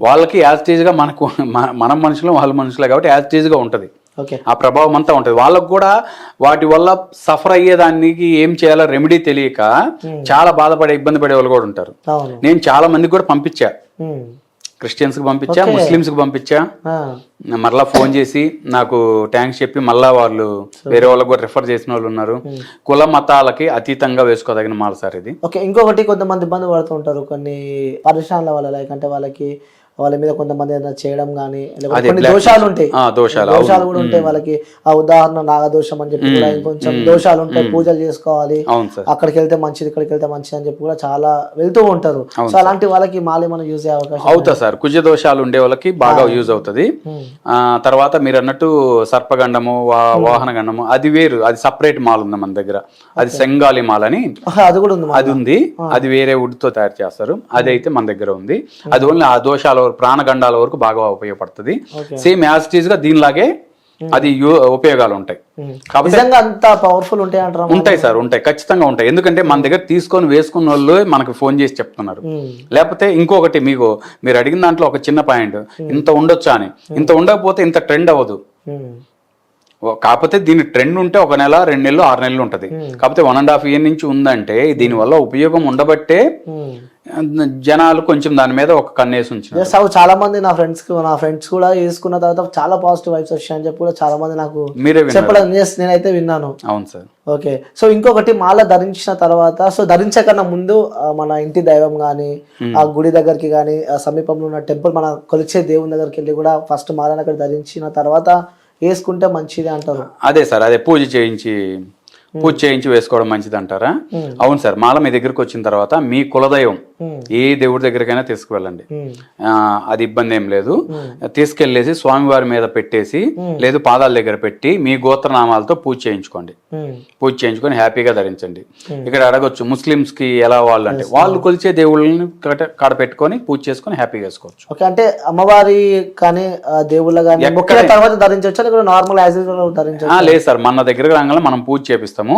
వాళ్ళకి యాజ్గా మనకు మన- మనం మనుషులు వాళ్ళ మనుషులే కాబట్టి యాజ్గా ఉంటది. ఓకే. ఆ ప్రభావం అంతా ఉంటుంది. వాళ్ళకు కూడా వాటి వల్ల సఫర్ అయ్యేదానికి ఏం చేయాలో రెమెడీ తెలియక చాలా బాధపడే ఇబ్బంది పడే వాళ్ళు కూడా ఉంటారు. నేను చాలా మందికి కూడా పంపించా. ఉమ్, క్రిస్టియన్స్కి పంపించా ముస్లిమ్స్కి పంపించా. మరలా ఫోన్ చేసి నాకు థ్యాంక్స్ చెప్పి మళ్ళా వాళ్ళు వేరే వాళ్ళకి కూడా రిఫర్ చేసిన వాళ్ళు ఉన్నారు. కుల మతాలకి అతీతంగా వేసుకోదగిన మాల సార్ ఇది. ఓకే ఇంకొకటి కొంతమంది ఇబ్బంది పడుతూ ఉంటారు కొన్ని పరిశ్రమల వల్ల లైక్ అంటే వాళ్ళకి వాళ్ళ మీద కొంతమంది ఏదైనా చేయడం కానీ కొన్ని దోషాలు ఉంటాయి. దోషాలు దోషాలు కూడా ఉంటాయి వాళ్ళకి. ఆ ఉదాహరణ నాగదోషం అని చెప్పి కూడా ఇంకొంచెం దోషాలు ఉంటాయి. పూజలు చేసుకోవాలి. అవును సార్. అక్కడికి వెళ్తే మంచిది ఇక్కడికి వెళ్తే మంచిది అని చెప్పి కూడా చాలా వెళ్తూ ఉంటారు. సో అలాంటి వాళ్ళకి మాలి మనం యూజ్ అయ్యే అవకాశం అవుతా సార్. కుజ దోషాలు ఉండే వాళ్ళకి బాగా యూజ్ అవుతుంది. ఆ తర్వాత మీరు అన్నట్టు సర్పగండము వాహన గండము అది వేరు. అది సపరేట్ మాల్ ఉంది మన దగ్గర. అది సెంగాలి మాల్ అని అది కూడా ఉంది అది ఉంది. అది వేరే wood తో తయారు చేస్తారు. అది అయితే మన దగ్గర ఉంది. అది ఓన్లీ ఆ దోషాల వరకు ప్రాణగండాల వరకు బాగా ఉపయోగపడుతుంది. సేమ్ యాజ్ ఇట్ ఈస్గా దీనిలాగే అది ఉపయోగాలు ఉంటాయి. అంత పవర్ఫుల్ ఉంటాయి అంటారా ఉంటాయి సార్ ఉంటాయి. ఖచ్చితంగా ఉంటాయి. ఎందుకంటే మన దగ్గర తీసుకొని వేసుకున్న వాళ్ళు మనకు ఫోన్ చేసి చెప్తున్నారు. లేకపోతే ఇంకొకటి మీకు మీరు అడిగిన దాంట్లో ఒక చిన్న పాయింట్. ఇంత ఉండొచ్చా అని. ఇంత ఉండకపోతే ఇంత ట్రెండ్ అవ్వదు. కాకపోతే దీని ట్రెండ్ ఉంటే ఒక నెల రెండు నెలలు ఆరు నెలలు ఉంటది. కాకపోతే వన్ అండ్ హాఫ్ ఇయర్ నుంచి ఉందంటే దీనివల్ల ఉపయోగం ఉండబట్టే ఉమ్. జనాలు కొంచెం దాని మీద ఒక కన్నేసి అవి చాలా మంది నా ఫ్రెండ్స్ నా ఫ్రెండ్స్ కూడా వేసుకున్న తర్వాత చాలా పాజిటివ్ వైబ్స్ వచ్చాయని చెప్పి కూడా చాలా మంది నాకు చెప్పడం నేనైతే విన్నాను. అవును సార్. ఓకే సో ఇంకొకటి మాల ధరించిన తర్వాత సో ధరించకన్నా ముందు మన ఇంటి దైవం కానీ ఆ గుడి దగ్గరికి కానీ ఆ సమీపంలో ఉన్న టెంపుల్ మన కొలిచే దేవుని దగ్గరికి వెళ్ళి కూడా ఫస్ట్ మాలను అక్కడ ధరించిన తర్వాత వేసుకుంటే మంచిది అంటారు. అదే సార్ అదే పూజ చేయించి పూజ చేయించి వేసుకోవడం మంచిది అంటారా? అవును సార్ మాల మీ దగ్గరికి వచ్చిన తర్వాత మీ కులదైవం ఏ దేవుడి దగ్గరికైనా తీసుకువెళ్ళండి. అది ఇబ్బంది ఏం లేదు. తీసుకెళ్ళేసి స్వామివారి మీద పెట్టేసి లేదు పాదాల దగ్గర పెట్టి మీ గోత్రనామాలతో పూజ చేయించుకోండి. పూజ చేయించుకొని హ్యాపీగా ధరించండి. ఇక్కడ అడగొచ్చు ముస్లిమ్స్కి ఎలా వాళ్ళు అంటే వాళ్ళు కొలిచే దేవుళ్ళని కాడ పెట్టుకొని పూజ చేసుకొని హ్యాపీగా వేసుకోవచ్చు. ఓకే అంటే అమ్మవారి కానీ దేవుళ్ళ కానీ తర్వాత ధరించవచ్చు? నార్మల్ ధరించవచ్చు? లేదు సార్ మన దగ్గరకు రాగానే మనం పూజ చేపిస్తాము.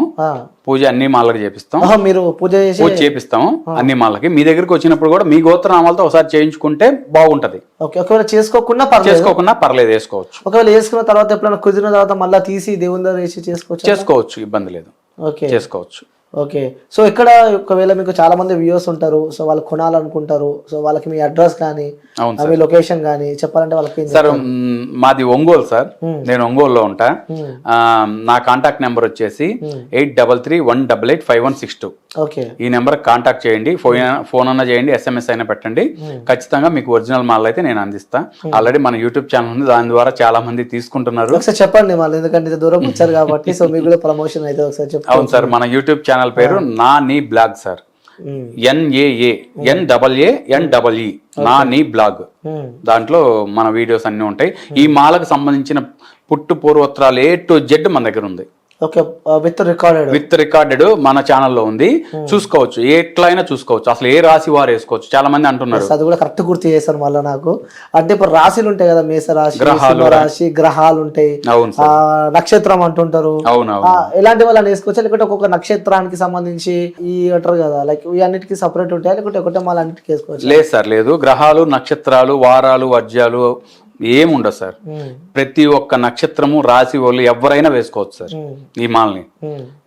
పూజ అన్ని మాలకి చేపిస్తాం. మీరు పూజ చేసి పూజ చేపిస్తాము. అన్ని మాలకి. మీ దగ్గరికి వచ్చినప్పుడు కూడా మీ గోత్రనామాలతో ఒకసారి చేయించుకుంటే బాగుంటది. ఓకే ఒకవేళ చేసుకోకుండా పర్లేదు. చేసుకోకుండా పర్లేదు వేసుకోవచ్చు. ఒకవేళ వేసుకున్న తర్వాత ఎప్పుడైనా కుదిరిన తర్వాత మళ్ళీ తీసి దేవుని దగ్గర వేసి చేసుకోవచ్చు? చేసుకోవచ్చు ఇబ్బంది లేదు. ఓకే. చేసుకోవచ్చు. ఓకే. సో ఇక్కడ ఒకవేళ మీకు చాలా మంది వ్యూవర్స్ ఉంటారు సో వాళ్ళు కొనాలనుకుంటారు సో వాళ్ళకి మీ అడ్రస్ కానీ మీ లొకేషన్ కానీ చెప్పాలంటే వాళ్ళకి సార్ మాది ఒంగోలు సార్. నేను ఒంగోలులో ఉంటా. నా కాంటాక్ట్ నెంబర్ వచ్చేసి eight double three one double eight five one six two. Okay. ఈ నెంబర్ కాంటాక్ట్ చేయండి ఫోన్ ఫోన్ అన్నా చేయండి ఎస్ఎంఎస్ అయినా పెట్టండి. ఖచ్చితంగా మీకు ఒరిజినల్ మాల్ అయితే నేను అందిస్తా. ఆల్రెడీ మన యూట్యూబ్ ఛానల్ ఉంది దాని ద్వారా చాలా మంది తీసుకుంటున్నారు. ఒకసారి చెప్పండి మళ్ళీ ఎందుకంటే దూరం వచ్చారు కాబట్టి సో మీకు కూడా ప్రమోషన్ అయితే ఒకసారి అవును సార్ మన యూట్యూబ్ ఛానల్ పేరు Naa Nee blog sir. N A A N double A N double E Naa Nee blog. దాంట్లో మన వీడియోస్ అన్నీ ఉంటాయి. ఈ మాలకు సంబంధించిన పుట్టు పూర్వోత్తరాలు ఏ టు జెడ్ మన దగ్గర ఉంది. With recorded. విత్ రికార్డెడ్ మన ఛానల్లో ఉంది. చూసుకోవచ్చు. ఎట్లయినా చూసుకోవచ్చు. అసలు ఏ రాశి వారు వేసుకోవచ్చు? చాలా మంది అంటున్నారు. అది కూడా కరెక్ట్ గుర్తు చేశారు మళ్ళీ నాకు. అంటే ఇప్పుడు రాశిలు ఉంటాయి కదా మేష రాశి గ్రహాలు. రాశి గ్రహాలు ఉంటాయి. నక్షత్రం అంటుంటారు. ఎలాంటి వాళ్ళని వేసుకోవచ్చు. లేకుంటే ఒక్కొక్క నక్షత్రానికి సంబంధించి ఈ అంటారు కదా లైక్ ఈ అన్నిటికీ సపరేట్ ఉంటాయా? లేకుంటే ఒకటే మళ్ళీ అన్నిటికీ వేసుకోవచ్చు? లేదు సార్ లేదు. గ్రహాలు నక్షత్రాలు వారాలు వర్జ్యాలు ఏముండదు సార్. ప్రతి ఒక్క నక్షత్రము రాశి వాళ్ళు ఎవరైనా వేసుకోవచ్చు సార్. ఈ మాల్ని.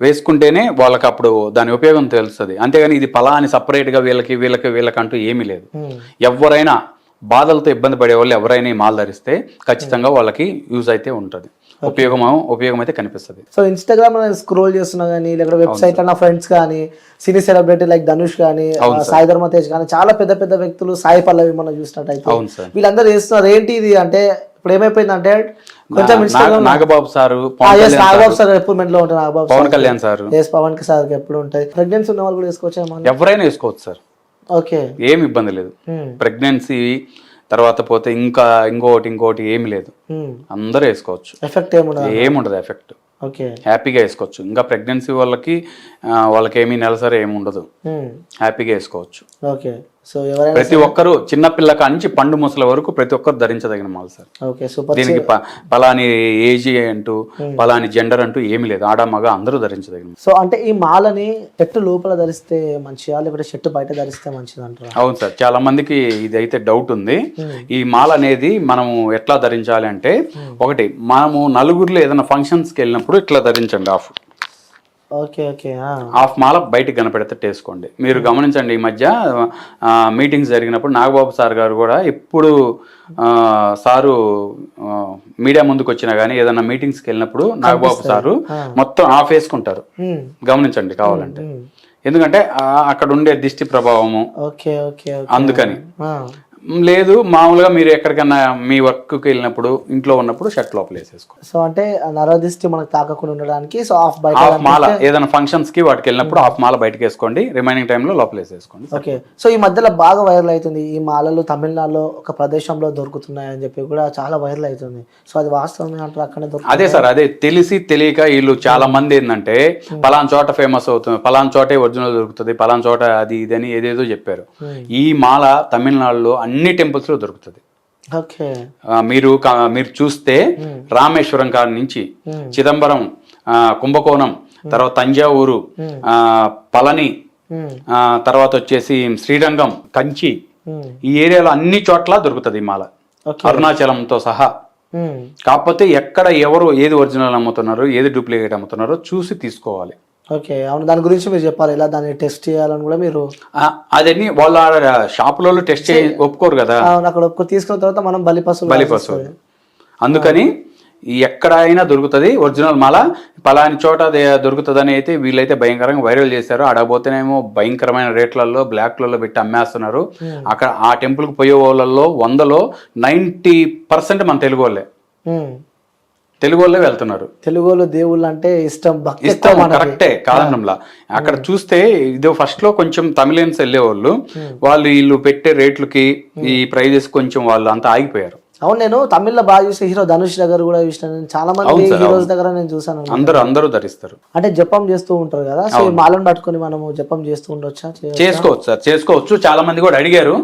వేసుకుంటేనే వాళ్ళకి అప్పుడు దాని ఉపయోగం తెలుస్తుంది. అంతేగాని ఇది ఫలాని సపరేట్గా వీళ్ళకి వీళ్ళకి వీళ్ళకి అంటూ ఏమీ లేదు. ఎవరైనా బాధలతో ఇబ్బంది పడే వాళ్ళు ఎవరైనా ఈ మాల్ ధరిస్తే ఖచ్చితంగా వాళ్ళకి యూజ్ అయితే ఉంటుంది. ఉపయోగం ఉపయోగం అయితే కనిపిస్తుంది. సో ఇన్స్టాగ్రామ్ స్క్రోల్ చేస్తున్నా కానీ లేకపోతే వెబ్సైట్ నా ఫ్రెండ్స్ కానీ సినీ సెలబ్రిటీ లైక్ ధనుష్ కానీ సాయి ధర్మ తేజ్ కానీ చాలా పెద్ద పెద్ద వ్యక్తులు సాయి పల్లవి మనం చూసినట్టయితే వీళ్ళందరూ చేస్తున్నారు. ఏంటి ఇది అంటే ఇప్పుడు ఏమైపోయిందంటే కొంచెం Instagram Nagababu sir Nagababu sir. ఎప్పుడు లో ఉంటారు నాగబాబు పవన్ కళ్యాణ్ సారు. ఎస్ పవన్కి సార్ ఎప్పుడు ఉంటాయి. ప్రెగ్నెన్సీ ఉన్న వాళ్ళు కూడా వేసుకోవచ్చేమో ఎవరైనా వేసుకోవచ్చు సార్. ఓకే ఏమి ఇబ్బంది లేదు. ప్రెగ్నెన్సీ తర్వాత పోతే ఇంకా ఇంకోటి ఇంకోటి ఏమి లేదు. అందరూ వేసుకోవచ్చు. ఎఫెక్ట్ ఏముండదు ఎఫెక్ట్. ఓకే. హ్యాపీగా వేసుకోవచ్చు. ఇంకా ప్రెగ్నెన్సీ వాళ్ళకి వాళ్ళకి ఏమీ నెలసరి ఏమి ఉండదు హ్యాపీగా వేసుకోవచ్చు. ఓకే. సో ఎవరైనా ప్రతి ఒక్కరు చిన్న పిల్ల కాడి నుంచి పండు ముసలి వరకు ప్రతి ఒక్కరు ధరించదగిన మాల్ సార్. Okay super. దీనికి పలాని ఏజ్ అంటూ పలాని జెండర్ అంటూ ఏమీ లేదు. ఆడ మగ అందరూ ధరించదగిన సో అంటే ఈ మాలని షర్ట్ లోపల ధరిస్తే మంచిదా? లేకపోతే షర్ట్ బయట ధరిస్తే మంచిది అంటారా? అవును సార్. చాలా మందికి ఇది అయితే డౌట్ ఉంది. ఈ మాల అనేది మనము ఎట్లా ధరించాలి అంటే ఒకటి మనము నలుగురిలో ఏదైనా ఫంక్షన్స్కి వెళ్ళినప్పుడు ఇట్లా ధరించండి ఆఫ్. Okay okay. హాఫ్ మాల బయటికి కనపెడితే వేసుకోండి మీరు గమనించండి ఈ మధ్య మీటింగ్స్ జరిగినప్పుడు నాగబాబు సార్ గారు కూడా ఎప్పుడు సారు మీడియా ముందుకు వచ్చినా కానీ ఏదైనా మీటింగ్స్కి వెళ్ళినప్పుడు నాగబాబు సారు మొత్తం ఆఫ్ వేసుకుంటారు. గమనించండి కావాలంటే. ఎందుకంటే అక్కడ ఉండే దిష్టి ప్రభావము అందుకని. లేదు మామూలుగా మీరు ఎక్కడికన్నా మీ వర్క్కి వెళ్ళినప్పుడు ఇంట్లో ఉన్నప్పుడు షర్ట్ లోపల వేసేసుకోండి సో అంటే నరదిష్టి మనకు తాకకుండా ఉండడానికి సో ఆఫ్ బయట హాఫ్ మాల ఏదైనా ఫంక్షన్స్కి వాటికి వెళ్ళినప్పుడు హాఫ్ మాల బయటకు వేసుకోండి రిమైనింగ్ టైంలో లోపల వేసేసుకోండి ఓకే. సో ఈ మధ్యలో బాగా వైరల్ అవుతుంది ఈ మాలలు తమిళనాడులో ఒక ప్రదేశంలో దొరుకుతున్నాయి అని చెప్పి కూడా చాలా వైరల్ అవుతుంది. సో అది వాస్తవమే అంటారు అక్కడే అదే సార్ అదే తెలిసి తెలియక వీళ్ళు చాలా మంది ఏంటంటే పలానా చోట ఫేమస్ అవుతుంది పలానా చోటే ఒరిజినల్ దొరుకుతుంది పలానా చోట అది ఇది అని ఏదేదో చెప్పారు. ఈ మాల తమిళనాడులో అన్ని టెంపుల్స్లో దొరుకుతుంది మీరు మీరు చూస్తే రామేశ్వరం కాడ నుంచి చిదంబరం కుంభకోణం తర్వాత తంజావూరు పళని తర్వాత వచ్చేసి శ్రీరంగం కంచి. ఈ ఏరియాలో అన్ని చోట్ల దొరుకుతుంది మాల. అరుణాచలంతో సహా. కాకపోతే ఎక్కడ ఎవరు ఏది ఒరిజినల్ అమ్ముతున్నారో ఏది డూప్లికేట్ అమ్ముతున్నారో చూసి తీసుకోవాలి. ఓకే అవును దాని గురించి మీరు చెప్పాలి. ఇలా దాన్ని టెస్ట్ చేయాలని కూడా మీరు అదన్నీ వాళ్ళ షాపులలో టెస్ట్ చేయ ఒప్పుకోరు కదా. అవును అక్కడ ఒక్క తీసుకున్న తర్వాత మనం బలి పశువులు బలి పశువులు. అందుకని ఎక్కడైనా దొరుకుతుంది. ఒరిజినల్ మాల పలాని చోట దొరుకుతుందని అయితే వీళ్ళైతే భయంకరంగా వైరల్ చేశారు. అడగబోతేనేమో భయంకరమైన రేట్లలో బ్లాక్లలో పెట్టి అమ్మేస్తున్నారు. అక్కడ ఆ టెంపుల్కి పోయే వాళ్ళల్లో వందలో నైంటీ పర్సెంట్ మన తెలుగు వాళ్ళే. తెలుగు వాళ్ళే వెళ్తున్నారు. తెలుగు వాళ్ళు దేవుళ్ళు అంటే ఇష్టం భక్తి మనకి. కరెక్టే కాదనంలా అక్కడ చూస్తే ఇది ఫస్ట్లో కొంచెం తమిళన్స్ వెళ్ళేవాళ్ళు. వాళ్ళు వీళ్ళు పెట్టే రేట్లకి ఈ ప్రైజెస్ కొంచెం వాళ్ళు అంతా ఆగిపోయారు. అవును నేను తమిళ్ళో బాగా చూసే హీరో ధనుష్ దగ్గర కూడా చూసిన. నేను చాలా మంది హీరోస్ దగ్గర నేను చూసాను అందరూ అందరూ ధరిస్తారు. అంటే జపం చేస్తూ ఉంటారు కదా సో మాలను పట్టుకొని మనము జపం చేస్తూ ఉండొచ్చా? చేసుకోవచ్చు సార్ చేసుకోవచ్చు. చాలా మంది కూడా అడిగారు.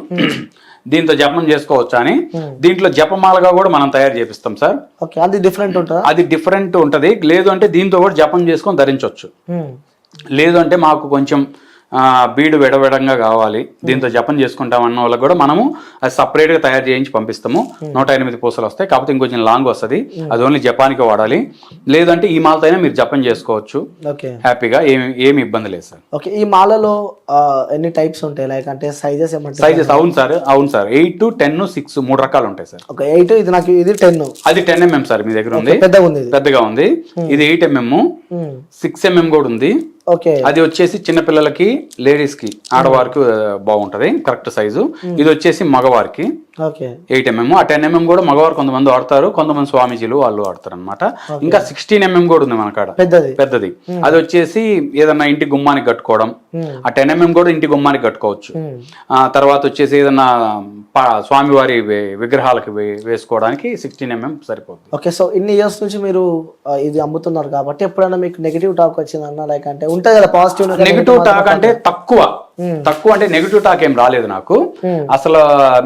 దీంతో జపం చేసుకోవచ్చా అని. దీంట్లో జపమాలగా కూడా మనం తయారు చేపిస్తాం సార్. అది డిఫరెంట్ ఉంటుందా? అది డిఫరెంట్ ఉంటది. లేదు అంటే దీంతో కూడా జపం చేసుకొని ధరించవచ్చు ఉమ్. లేదు అంటే మాకు కొంచెం బీడు విడవిడంగా కావాలి. దీంతో జపం చేసుకుంటాం అన్న వాళ్ళకి కూడా మనము అది separate గా తయారు చేయించి పంపిస్తాము. నూట ఎనిమిది పూసలు వస్తాయి. కాకపోతే ఇంకొంచెం లాంగ్ వస్తుంది. అది ఓన్లీ జపానికి వాడాలి. లేదంటే ఈ మాలతో అయినా మీరు జపం చేసుకోవచ్చు. ఓకే. హ్యాపీగా ఏమి ఏమి ఇబ్బంది లేదు సార్. ఓకే. ఈ మాలలో ఎన్ని టైప్స్ ఉంటాయి? లైక్ అంటే సైజెస్ ఏమంటారు? సైజెస్ అవును సార్ అవును సార్. ఎయిట్ టెన్ సిక్స్ మూడు రకాలు ఉంటాయి సార్. ఒక ఎయిట్ ఇది నాకు ఇది టెన్. అది టెన్ ఎంఎం సార్ మీ దగ్గర ఉంది. పెద్దగా ఉంది ఇది. పెద్దగా ఉంది. ఇది ఎయిట్ ఎంఎం. సిక్స్ ఎంఎం కూడా ఉంది. ఓకే అది వచ్చేసి చిన్నపిల్లలకి లేడీస్కి ఆడవారికి బాగుంటది. Correct size. ఇది వచ్చేసి మగవారికి. ఎయిట్ ఎంఎం ఆ టెన్ ఎంఎం కూడా మగవారు కొంతమంది వాడతారు కొంతమంది స్వామీజీలు వాళ్ళు వాడతారు అనమాట ఇంకా సిక్స్టీన్ ఎంఎం కూడా ఉంది మన కాడ. పెద్దది. అది వచ్చేసి ఏదన్నా ఇంటి గుమ్మానికి కట్టుకోవడం. ఆ టెన్ ఎంఎం కూడా ఇంటి గుమ్మానికి కట్టుకోవచ్చు. ఆ తర్వాత వచ్చేసి ఏదన్నా స్వామివారి విగ్రహాలకి వేసుకోవడానికి సిక్స్టీన్ ఎంఎం సరిపోతుంది ఓకే సో ఇన్ని ఇయర్స్ నుంచి మీరు ఇది అమ్ముతున్నారు కాబట్టి ఎప్పుడైనా మీకు నెగిటివ్ టాక్ వచ్చిందన్న లైక్ అంటే ఉంటుంది కదా పాజిటివ్ నెగిటివ్ టాక్ అంటే తక్కువ. తక్కువ అంటే నెగిటివ్ టాక్ ఏం రాలేదు నాకు. అసలు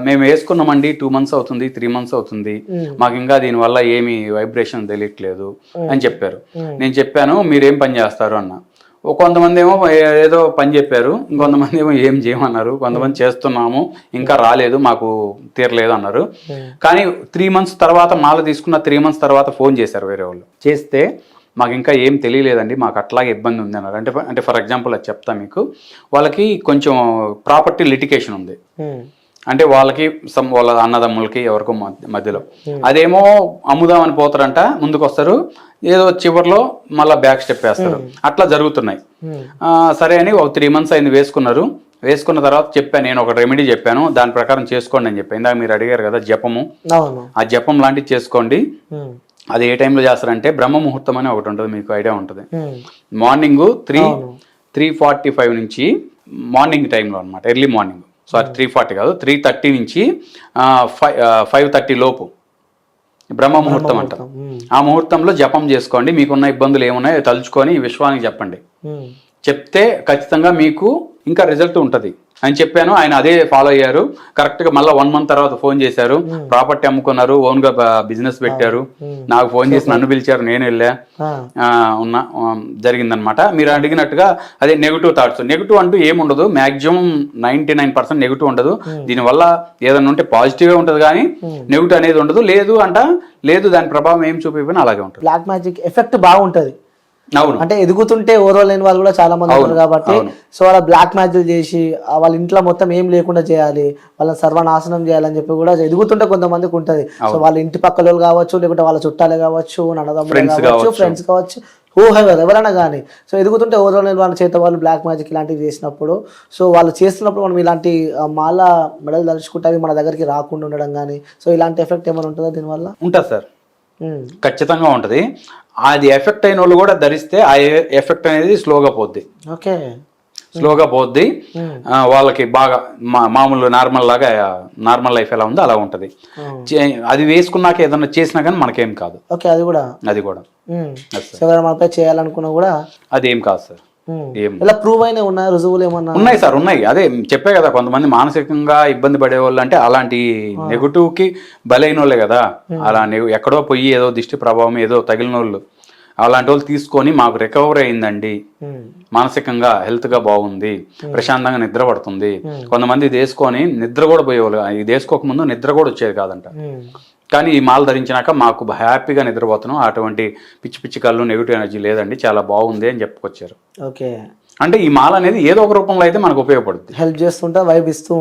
మేము వేసుకున్నామండి టూ మంత్స్ అవుతుంది త్రీ మంత్స్ అవుతుంది. మాకు ఇంకా దీనివల్ల ఏమి వైబ్రేషన్ తెలియట్లేదు అని చెప్పారు. నేను చెప్పాను మీరేం పని చేస్తారు? అన్న. కొంతమంది ఏమో ఏదో పని చెప్పారు ఇంకొంతమంది ఏమో ఏం చేయమన్నారు. కొంతమంది చేస్తున్నాము ఇంకా రాలేదు మాకు తీరలేదు అన్నారు. కానీ త్రీ మంత్స్ తర్వాత మాల తీసుకున్న త్రీ మంత్స్ తర్వాత ఫోన్ చేశారు వేరే వాళ్ళు. చేస్తే మాకు ఇంకా ఏం తెలియలేదండి మాకు అట్లాగే ఇబ్బంది ఉంది అన్నారు. అంటే అంటే ఫర్ ఎగ్జాంపుల్ అది చెప్తా మీకు. వాళ్ళకి కొంచెం ప్రాపర్టీ లిటికేషన్ ఉంది. అంటే వాళ్ళకి సమ్ వాళ్ళ అన్నదమ్ములకి ఎవరికో మధ్య- మధ్యలో. అదేమో అమ్ముదామని పోతారంట ముందుకు వస్తారు ఏదో చివర్లో మళ్ళీ బ్యాక్ స్టెప్ వేస్తారు. అట్లా జరుగుతున్నాయి. సరే అని ఒక త్రీ మంత్స్ అయింది వేసుకున్నారు. వేసుకున్న తర్వాత చెప్పాను నేను ఒక రెమెడీ చెప్పాను. దాని ప్రకారం చేసుకోండి అని చెప్పి. ఇందాక మీరు అడిగారు కదా జపము. ఆ జపం లాంటివి చేసుకోండి. అది ఏ టైంలో చేస్తారంటే బ్రహ్మ ముహూర్తం అని ఒకటి ఉంటుంది మీకు ఐడియా ఉంటుంది. Morning three three forty five నుంచి మార్నింగ్ టైంలో అనమాట early morning. Sorry three forty కాదు త్రీ థర్టీ నుంచి ఫైవ్ ఫైవ్ థర్టీ లోపు. బ్రహ్మ ముహూర్తం అంటారు. ఆ ముహూర్తంలో జపం చేసుకోండి మీకున్న ఇబ్బందులు ఏమున్నాయో తలుచుకొని విశ్వానికి చెప్పండి. చెప్తే ఖచ్చితంగా మీకు ఇంకా రిజల్ట్ ఉంటుంది. అని చెప్పాను. ఆయన అదే ఫాలో అయ్యారు. కరెక్ట్గా మళ్ళీ వన్ మంత్ తర్వాత ఫోన్ చేశారు. ప్రాపర్టీ అమ్ముకున్నారు. ఓన్గా బిజినెస్ పెట్టారు. నాకు ఫోన్ చేసి నన్ను పిలిచారు. నేను వెళ్ళా. ఉన్న జరిగిందనమాట మీరు అడిగినట్టుగా అదే నెగిటివ్ థాట్స్ నెగిటివ్ అంటూ ఏముండదు. Maximum ninety nine percent negative ఉండదు దీనివల్ల ఏదైనా ఉంటే పాజిటివ్ ఉంటుంది కానీ నెగిటివ్ అనేది ఉండదు. లేదు అంట లేదు దాని ప్రభావం ఏం చూపిపోయినా అలాగే ఉంటుంది. బ్లాక్ మ్యాజిక్ ఎఫెక్ట్ బాగుంటది. అవును. అంటే ఎదుగుతుంటే ఓర్వలేని వాళ్ళు కూడా చాలా మంది ఉన్నారు కాబట్టి. సో వాళ్ళ బ్లాక్ మ్యాజిక్ చేసి వాళ్ళ ఇంట్లో మొత్తం ఏం లేకుండా చేయాలి వాళ్ళని సర్వనాశనం చేయాలని చెప్పి కూడా ఎదుగుతుంటే కొంతమందికి ఉంటది. సో వాళ్ళ ఇంటి పక్కల వాళ్ళు కావచ్చు లేకుంటే వాళ్ళ చుట్టాలే కావచ్చు Friends కావచ్చు. ఫ్రెండ్స్ కావచ్చు ఊహెవర్ ఎవరైనా కానీ. సో ఎదుగుతుంటే ఓర్వలేని వాళ్ళ చేత వాళ్ళు బ్లాక్ మ్యాజిక్ ఇలాంటివి చేసినప్పుడు సో వాళ్ళు చేస్తున్నప్పుడు మనం ఇలాంటి మాల మెడలు తలుచుకుంటే అవి మన దగ్గరికి రాకుండా ఉండడం కానీ సో ఇలాంటి ఎఫెక్ట్ ఏమైనా ఉంటుందా దీనివల్ల? ఉంటుంది సార్. ఖచ్చితంగా ఉంటుంది. అది ఎఫెక్ట్ అయిన వాళ్ళు కూడా ధరిస్తే ఆ ఎఫెక్ట్ అనేది స్లోగా పోద్ది. ఓకే. స్లోగా పోద్ది. వాళ్ళకి బాగా మామూలు నార్మల్ లాగా నార్మల్ లైఫ్ ఎలా ఉందో అలా ఉంటుంది. అది వేసుకున్నాక ఏదన్నా చేసినా కానీ మనకేం కాదు. ఓకే అది కూడా. అది కూడా. చేయాలనుకున్నా కూడా అది ఏం కాదు సార్ ఇలా ప్రూవ్ అయినా ఉన్నాయి? రుజువులు ఏమన్నా? ఉన్నాయి సార్ ఉన్నాయి. అదే చెప్పే కదా కొంతమంది మానసికంగా ఇబ్బంది పడే వాళ్ళు అంటే అలాంటి నెగటివ్కి బలైన వాళ్ళే కదా అలా ఎక్కడో పోయి ఏదో దిష్టి ప్రభావం ఏదో తగిలిన వాళ్ళు అలాంటి వాళ్ళు తీసుకొని మాకు రికవర్ అయిందండి. మానసికంగా హెల్త్గా బాగుంది ప్రశాంతంగా నిద్ర పడుతుంది. కొంతమంది ఇది వేసుకొని నిద్ర కూడా పోయేవాళ్ళు. ఇది వేసుకోక ముందు నిద్ర కూడా వచ్చేది కాదంట. కానీ ఈ మాల ధరించినాక మాకు హ్యాపీగా నిద్రపోతున్నాం. అటువంటి పిచ్చి పిచ్చి కళ్ళు నెగిటివ్ ఎనర్జీ లేదండి. చాలా బాగుంది అని చెప్పుకొచ్చారు. ఓకే. అంటే ఈ మాల అనేది ఏదో ఒక రూపంలో అయితే మనకు ఉపయోగపడుతుంది హెల్ప్ చేస్తుంటా వైబ్ ఇస్తూ